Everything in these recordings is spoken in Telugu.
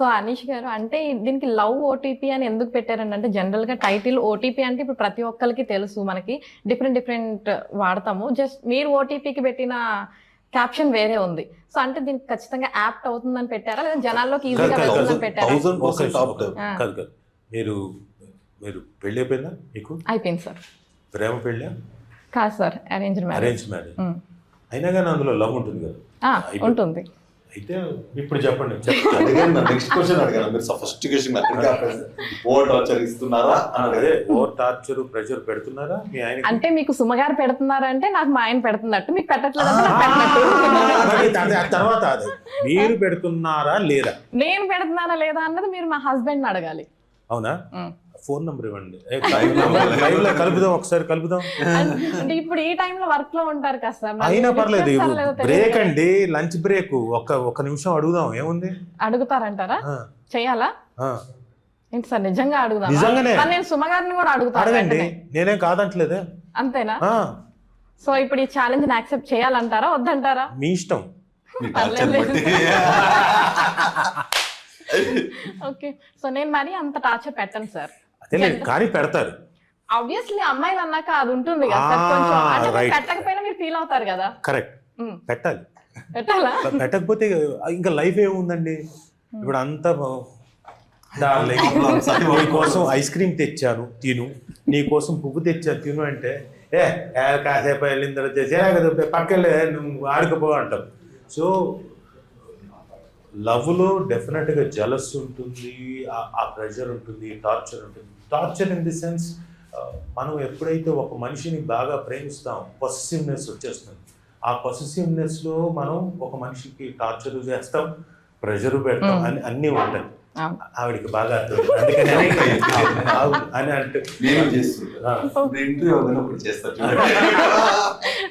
సో అనీష్ గారు అంటే దీనికి లవ్ ఓటీపీ అని ఎందుకు పెట్టారండి? అంటే జనరల్గా టైటిల్ ఓటీపీ అంటే ఇప్పుడు ప్రతి ఒక్కరికి తెలుసు మనకి డిఫరెంట్ డిఫరెంట్ వాడతాము. జస్ట్ మీరు ఓటీపీకి పెట్టిన క్యాప్షన్ వేరే ఉంది. సో అంటే దీనికి ఖచ్చితంగా యాప్ట్ అవుతుందని పెట్టారా? లేదా జనాల్లోకి ఈజీగా వెళ్తుందని పెట్టారా? మీరు మీరు పెళ్ళి అయిపోయిందా మీకు? అయిపోయింది సార్. ప్రేమ పెళ్ళా? కాదు sir arrange marriage arrange marriage అయినా కానీ అందులో లవ్ ఉంటుంది కదా. ఉంటుంది. అయితే ఇప్పుడు చెప్పండి. నా నెక్స్ట్ క్వశ్చన్ అడిగాను మీరు ఫస్ట్ క్వశ్చన్ ఓ టార్చర్ ఇస్తున్నారా అదే ఓవర్ టార్చర్ ప్రెషర్ పెడుతున్నారా? మీ ఆయన అంటే మీకు సుమగారు పెడుతున్నారంటే నాకు మా ఆయన పెడుతున్నట్టు. మీకు పెట్టినట్టు తర్వాత అదే. మీరు పెడుతున్నారా లేదా? నేను పెడుతున్నానా లేదా అన్నది మీరు మా హస్బెండ్ అడగాలి. అవునా. ఫోన్ నంబర్ ఇవ్వండి. ఏ, లైవ్లో కలుపుదాం ఒకసారి కలుపుదాం. అంటే ఇప్పుడు ఈ టైంలో వర్క్లో ఉంటారు కదా సార్ అయినా పర్లేదు బ్రేక్. అండి లంచ్ బ్రేక్ ఒక ఒక నిమిషం అడుగుదాం ఏముంది? అడుగుతారంటారా? ఆ. ఏంటి సార్ నిజంగా అడుగుదాం నిజంగానే. నేను సుమగారిని కూడా అడుగుతాను అడగండి. నేనేం కాదంటలేదే. అంతేనా? ఆ, సో ఇప్పుడు ఈ ఛాలెంజ్ యాక్సెప్ట్ చేయాలంటారా వద్దంటారా? మీ ఇష్టం. ఓకే. సో నేను మరి అంత టార్చర్ పెట్టను సార్. లేదు కానీ పెడతారు. ఆబ్వియస్లీ అమ్మాయిలు అన్నాక అది ఉంటుంది కదా సార్ కొంచెం ఆ, అంటే మీరు right. పెట్టకపోయినా మీరు ఫీల్ అవుతారు కదా. కరెక్ట్ పెట్టాలి. పెట్టాలా? పెట్టకపోతే ఇంకా లైఫ్ ఏముందండి? ఇప్పుడు అంతా నీ కోసం ఐస్ క్రీమ్ తెచ్చాను తిను. నీ కోసం పువ్వు తెచ్చాను తిను అంటే ఏ కాసేపు వెళ్ళిన తర్వాత చేసి, "ఏ, కదా, పక్కలే నువ్వు ఆడుకోపో అంటాం సో లవ్లో డెఫినెట్గా జలస్ ఉంటుంది ఆ- ఆ ప్రెషర్ ఉంటుంది టార్చర్ ఉంటుంది. టార్చర్ ఇన్ ది సెన్స్ మనం ఎప్పుడైతే ఒక మనిషిని బాగా ప్రేమిస్తాం పొసెసివ్నెస్ వచ్చేస్తుంది. ఆ పొసెసివ్నెస్లో మనం ఒక మనిషికి టార్చర్ చేస్తాం ప్రెషర్ పెడతాం. అని అన్నీ ఉంటాయి. ఆవిడకి బాగా అందుకని అని అంటే.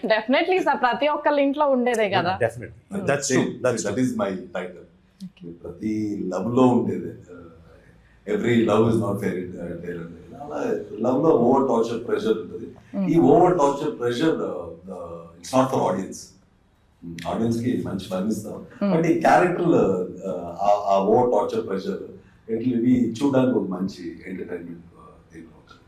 డెఫినెట్లీ సార్ ప్రతి ఒక్కళ్ళ ఇంట్లో ఉండేదే కదా. Definite that's true that's that is my title ప్రతి లవ్లో ఉండేది every love is not fair fair లవ్లో ఓవర్ టార్చర్ ప్రెషర్ ఉంటుంది. ఈ over torture pressure it's not for audience ఆడియన్స్కి మంచి వర్ణిస్తాం బట్ ఈ క్యారెక్టర్ ఆ ఓవర్ టార్చర్ ప్రెషర్ ఇట్లా ఇవి చూడడానికి ఒక మంచి ఎంటర్టైన్మెంట్